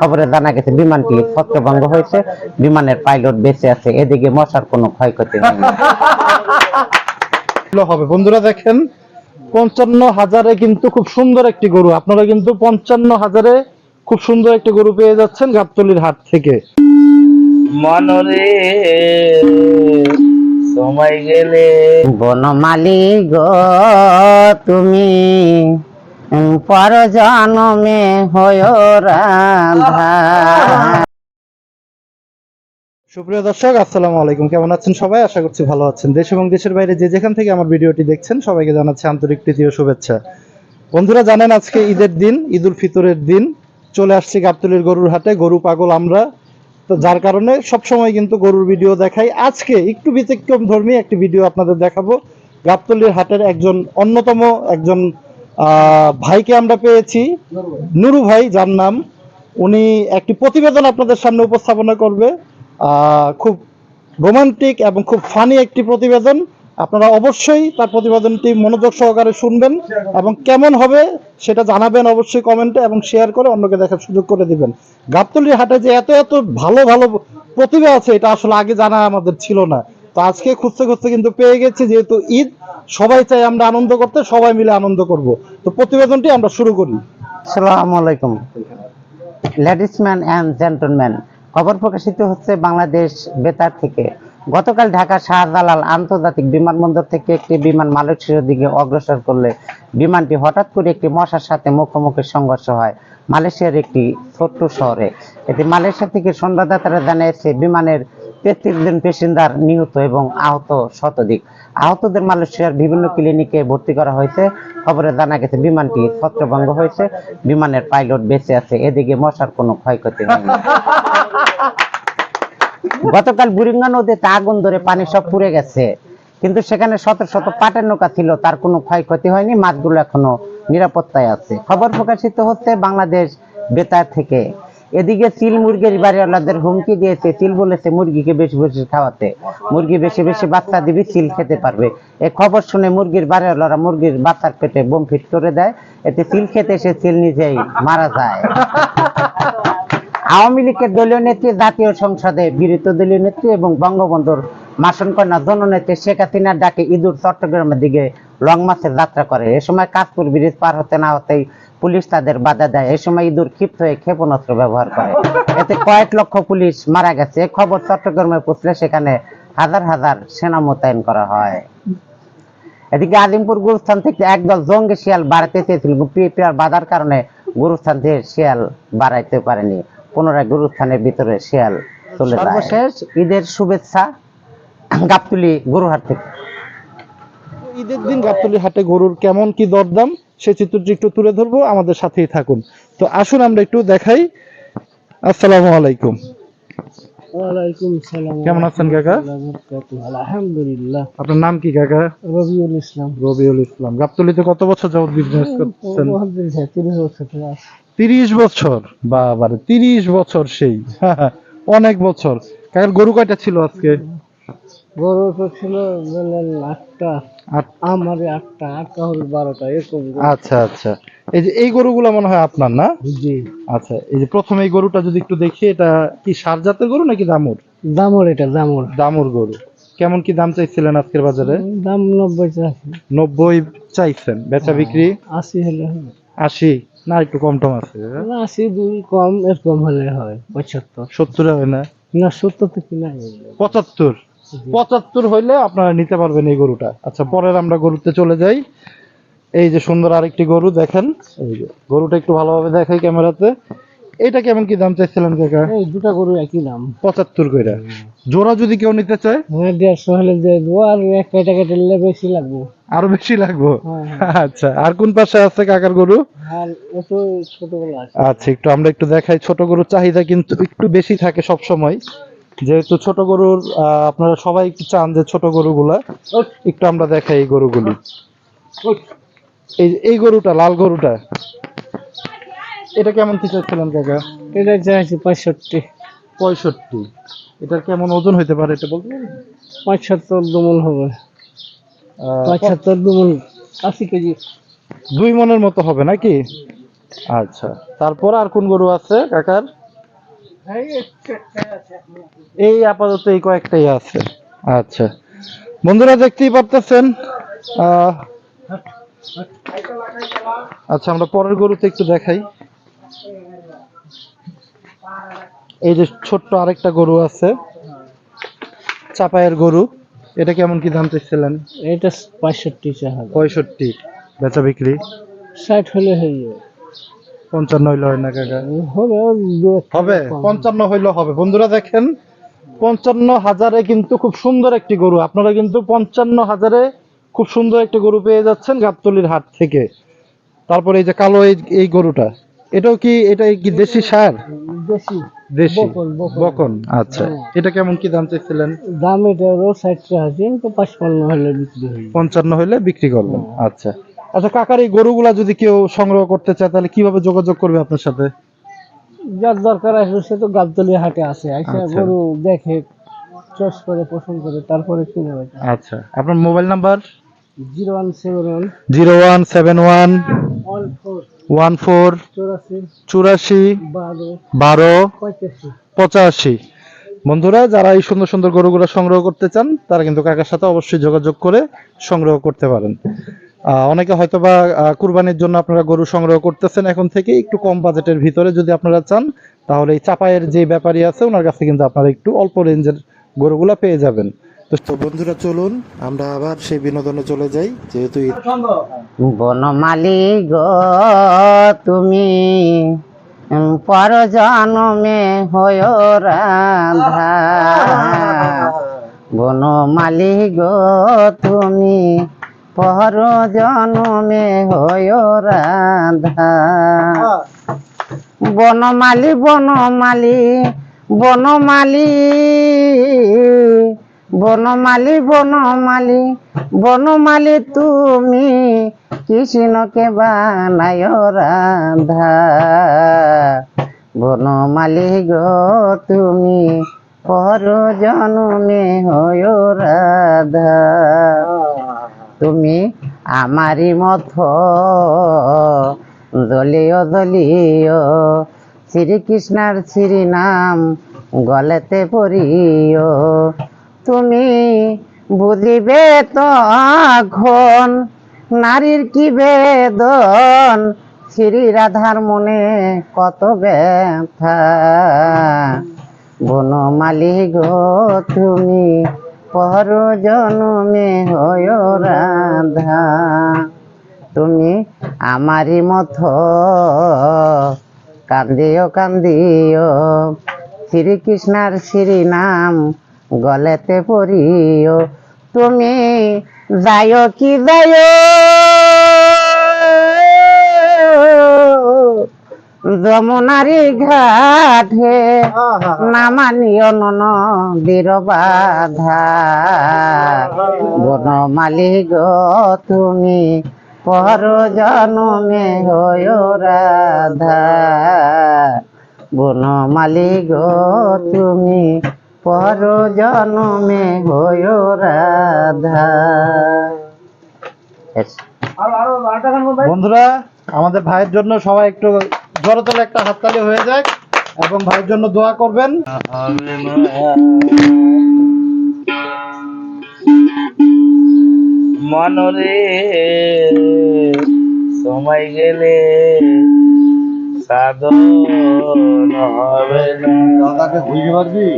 খবরে জানা গেছে বিমানটি ছত্রভঙ্গ হয়েছে বিমানের পাইলট বেঁচে আছে এদিকে মশার কোনো ক্ষয়ক্ষতি হয়নি। হবে। বন্ধুরা দেখেন পঞ্চান্ন হাজারে কিন্তু খুব সুন্দর একটি গরু। আপনারা কিন্তু পঞ্চান্ন হাজারে খুব সুন্দর একটি গরু পেয়ে যাচ্ছেন গাবতলির হাট থেকে। মনরে সময় গেলে বনমালী গো তুমি পর জনমে হয় রাধা। সুপ্রিয় দর্শক, আসসালামু আলাইকুম। কেমন আছেন সবাই? আশা করছি ভালো আছেন। দেশ এবং দেশের বাইরে যে যেখান থেকে আমার ভিডিওটি দেখছেন, সবাইকে জানাচ্ছি আন্তরিক প্রীতি ও শুভেচ্ছা। বন্ধুরা, জানেন আজকে ঈদের দিন ঈদ উল ফিতরের দিন। চলে আসছি গাবতলির গরুর হাটে, গরু, পাগল, আমরা। তো যার কারণে সব সময় কিন্তু গরুর ভিডিও দেখাই। আজকে একটু ব্যতিক্রম ধর্মী একটি ভিডিও আপনাদের দেখাবো। গাবতলির হাটের একজন অন্যতম একজন ভাইকে আমরা পেয়েছি। নুরু ভাই, যার নাম, উনি একটি প্রতিবেদন আপনাদের সামনে উপস্থাপনা করবে। খুব রোমান্টিক এবং খুব ফানি একটি প্রতিবেদন। আপনারা অবশ্যই তার প্রতিবেদনটি মনোযোগ সহকারে শুনবেন এবং কেমন হবে সেটা জানাবেন অবশ্যই কমেন্টে এবং শেয়ার করে অন্যকে দেখার সুযোগ করে দিবেন। গাবতলির হাটে যে এত এত ভালো ভালো প্রতিভা আছে, এটা আসলে আগে জানা আমাদের ছিল না। তো আজকে খুঁজতে খুঁজতে কিন্তু পেয়ে গেছি, যেহেতু ঈদ, সবাই চাই আমরা আনন্দ করতে, সবাই মিলে আনন্দ করব। তো প্রতিবেদনটি আমরা শুরু করি। আসসালামু আলাইকুম। লেডিস ম্যান অ্যান্ড জেন্টলম্যান খবর প্রকাশিত হচ্ছে বাংলাদেশ বেতার থেকে। গতকাল ঢাকা শাহজালাল আন্তর্জাতিক বিমানবন্দর থেকে একটি বিমান মালয়েশিয়ার দিকে অগ্রসর করলে বিমানটি হঠাৎ করে একটি মশার সাথে মুখোমুখি সংঘর্ষ হয় মালয়েশিয়ার একটি ছোট্ট শহরে। এতে মালয়েশিয়া থেকে সংবাদদাতারা জানিয়েছে, বিমানের তেত্রিশ জন প্যাসেঞ্জার নিহত এবং আহত শতাধিক। আহতদের মালয়েশিয়ার বিভিন্ন ক্লিনিকে ভর্তি করা হয়েছে। খবরে জানা গেছে, বিমানটি ছত্রভঙ্গ হয়েছে। বিমানের পাইলট বেঁচে আছে। এদিকে মশার কোনো ক্ষয়ক্ষতি হয়নি। গতকাল বুরিঙ্গা নদীতে আগুন ধরে পানি সব পুড়ে গেছে। কিন্তু সেখানে শত শত পাটের নৌকা ছিল, তার কোনো ক্ষয়ক্ষতি হয়নি। মাছগুলো এখনও নিরাপত্তায় আছে। খবর প্রকাশিত হচ্ছে, বাংলাদেশ বেতার থেকে এদিকে চিল মুরগির বাড়িওয়ালাদের হুমকি দিয়েছে। চিল বলেছে, মুরগিকে বেশি বেশি খাওয়াতে। মুরগি বেশি বেশি বাচ্চা দিবি চিল খেতে পারবে। এ খবর শুনে মুরগির বাড়িওয়ালারা মুরগির বাচ্চার পেটে বোম ফিট করে দেয়। এতে চিল খেতে এসে চিল নিজেই মারা যায়। আওয়ামী লীগের দলীয় নেত্রী, জাতীয় সংসদে বিরোধী দলীয় নেত্রী এবং বঙ্গবন্ধুর মাসন কন্যা জননেত্রী শেখ হাসিনার ডাকে ইঁদুর চট্টগ্রামের দিকে লং মাসের যাত্রা করে। এ সময় কাজপুর ব্রিজ পার হতে না হতেই পুলিশ তাদের বাধা দেয়। এই সময় ইঁদুর ক্ষিপ্ত হয়ে ক্ষেপণাস্ত্র ব্যবহার করে। এতে কয়েক লক্ষ পুলিশ মারা গেছে। খবর চট্টগ্রামে পৌঁছলে সেখানে হাজার হাজার সেনা মোতায়েন করা হয়। এদিকে আজিমপুর গুরুস্থান থেকে একদল জঙ্গি শিয়াল বাড়াতে চেয়েছিল পিপিআর বাধার কারণে গুরুস্থান থেকে শিয়াল বাড়াইতে পারেনি। পুনরায় গুরুস্থানের ভিতরে শিয়াল চলে সর্বশেষ ঈদের শুভেচ্ছা গাবতুলি গরুহাট থেকে। ঈদের দিন গাবতলির হাটে গরুর কেমন কি দরদাম সে চিত্রটি একটু তুলে ধরবো আমাদের সাথেই থাকুন। তো আসুন আমরা একটু দেখাই। আসসালামু আলাইকুম। ওয়ালাইকুম সালাম। কেমন আছেন কাকা? আলহামদুলিল্লাহ। আপনার নাম কি কাকা? রবিউল ইসলাম। রবিউল ইসলাম। গাবতলিতে কত বছর যাবত বিজনেস করছেন তিরিশ বছর থেকে আছে। তিরিশ বছর? বাবারে তিরিশ বছর সেই। অনেক বছর। কাকার গরু কয়টা ছিল আজকে? গরু তো ছিল আটটা। আমার আটটা আটটা হল বারোটা এরকম আচ্ছা আচ্ছা। এই যে এই গরুগুলো মনে হয় আপনার না? জি। আচ্ছা এই যে প্রথম এই গরুটা যদি একটু দেখি এটা কি সার জাতের গরু নাকি দামুর দামর এটা দামর দামুর গরু। কেমন কি দাম চাইছিলেন আজকের বাজারে? দাম নব্বই নব্বই চাইছেন বেচা বিক্রি? আশি হলে। আশি? না একটু কম টম আছে। আশি দুই কম এরকম হলে হয় পঁচাত্তর। সত্তর হয় না? না সত্তর থেকে নাই। পঁচাত্তর? পঁচাত্তর হইলে আপনারা নিতে পারবেন এই গরুটা। আচ্ছা পরের আমরা গরুতে চলে যাই। এই যে সুন্দর আরেকটি গরু দেখেন। এই যে গরুটা একটু ভালোভাবে দেখাই ক্যামেরাতে। এটা কেমন কি দাম চাইছিলেন কাকা? এই দুটা গরু একই দাম। পঁচাত্তর কইরা। জোড়া যদি কেউ নিতে চায়? হ্যাঁ দেড়শো হলে যে দেবো আর এক কেটে কেটে নিলে বেশি লাগবে। আরও বেশি লাগবে? হ্যাঁ, আচ্ছা আর কোন পাশে আছে কাকার গরু? এত ছোটগুলো আছে। আচ্ছা একটু আমরা একটু দেখাই। ছোট গরুর চাহিদা কিন্তু একটু বেশি থাকে সব সময় যেহেতু ছোট গরুর আপনারা সবাই চান যে ছোট গরুগুলা? একটু আমরা দেখাই এই গরুগুলি। এই এই গরুটা লাল গরুটা। এটা কেমন কি চাচ্ছিলেন কাকা? এটা চাইছি পঁয়ষট্টি। পঁয়ষট্টি। এটার কেমন ওজন হইতে পারে এটা বলতে পারবেন? পঁচাত্তর দুমন হবে। পঁচাত্তর দুমন আশি কেজি। দুই মনের মতো হবে নাকি? আচ্ছা। তারপর আর কোন গরু আছে কাকার? এই আপাতত এই কয়েকটাই আছে। আচ্ছা। বন্ধুরা দেখতেই পারতেছেন আচ্ছা আমরা পরের গরুতে একটু দেখাই। এই যে ছোট্ট আরেকটা গরু আছে চাপায়ের গরু। এটা কেমন কি দাম চাইছিলেন? এটা পঁয়ষট্টি পঁয়ষট্টি। বেচা বিক্রি? ষাট হলে হয়ে যাবে। পঞ্চান্ন হইলে হয় না কাকা? হবে পঞ্চান্ন হইলে বন্ধুরা দেখেন পঞ্চান্ন হাজারে কিন্তু খুব সুন্দর একটি গরু। আপনারা কিন্তু পঞ্চান্ন হাজারে খুব সুন্দর একটি গরু পেয়ে যাচ্ছেন গাবতলির হাট থেকে। তারপরে এই যে কালো এই এই গরুটা এটাও কি এটা কি দেশি সার? দেশি। বকন, আচ্ছা। এটা কেমন কি দাম চাইছিলেন? দাম আছে তো পাঁচপান্ন হলে বিক্রি হয়ে হইলে বিক্রি করবেন। আচ্ছা। আচ্ছা কাকার এই গরুগুলা যদি কেউ সংগ্রহ করতে চায় তাহলে কীভাবে যোগাযোগ করবে আপনার সাথে? যার দরকার আছে সে তো গাবতলি হাটে আসে আসে আচ্ছা। গরু দেখে চয়েস করে পছন্দ করে তারপরে কিনে বেচে আচ্ছা আপনার mobile number? Zero one seven one zero one seven one one four চৌরাশি বারো পঁচাশি। বন্ধুরা যারা এই সুন্দর সুন্দর গরুগুলো সংগ্রহ করতে চান তারা কিন্তু কাকার সাথে অবশ্যই যোগাযোগ করে সংগ্রহ করতে পারেন। অনেকে হয়তো বা কুরবানির জন্য আপনারা গরু সংগ্রহ করতেছেন। এখন থেকে একটু কম বাজেটের ভিতরে যদি আপনারা চান তাহলে এই চাপায়ের যে ব্যাপারী আছে ওনার কাছে কিন্তু আপনারা একটু অল্প রেঞ্জের গরুগুলা পেয়ে যাবেন। তো বন্ধুরা চলুন আমরা আবার সেই বিনোদনে চলে যাই যেহেতু বনমালী গো তুমি পর জনমে হয় রাধা বনমালী গো তুমি পর জনমে হয় রাধা। বনমালী বনমালী বনমালী বনমালী বনমালী বনমালী তুমি কৃষ্ণকে বানায় রাধা। বনমালী গো তুমি পর জনমে হয় রাধা। তুমি আমারই মত দলীয় দলীয় শ্রীকৃষ্ণার শ্রী নাম গলেতে পড়িও। তুমি বুঝিবে তো এখন নারীর কি বেদন? শ্রী রাধার মনে কত ব্যথা। বনমালী গো, তুমি পর জনমে হয় রাধা। তুমি আমারই মত। কান্দিও কান্দিও শ্রীকৃষ্ণার শ্রী নাম গলেতে পড়িও। তুমি যাইও কি যাইও? যমুনারি ঘাটে নামানিও নন বীর বাধা। বনমালী গো তুমি পর জনমে হয় রাধা। বনমালী গো তুমি পর জনমে হয় রাধা। বন্ধুরা আমাদের ভাইয়ের জন্য সবাই একটু জড়তলে একটা হাততালি হয়ে যাক এবং ভাইয়ের জন্য দোয়া করবেন। মনরে সময় গেলে সাধন হবে না। দাদাকে ঘুরিয়ে পারবি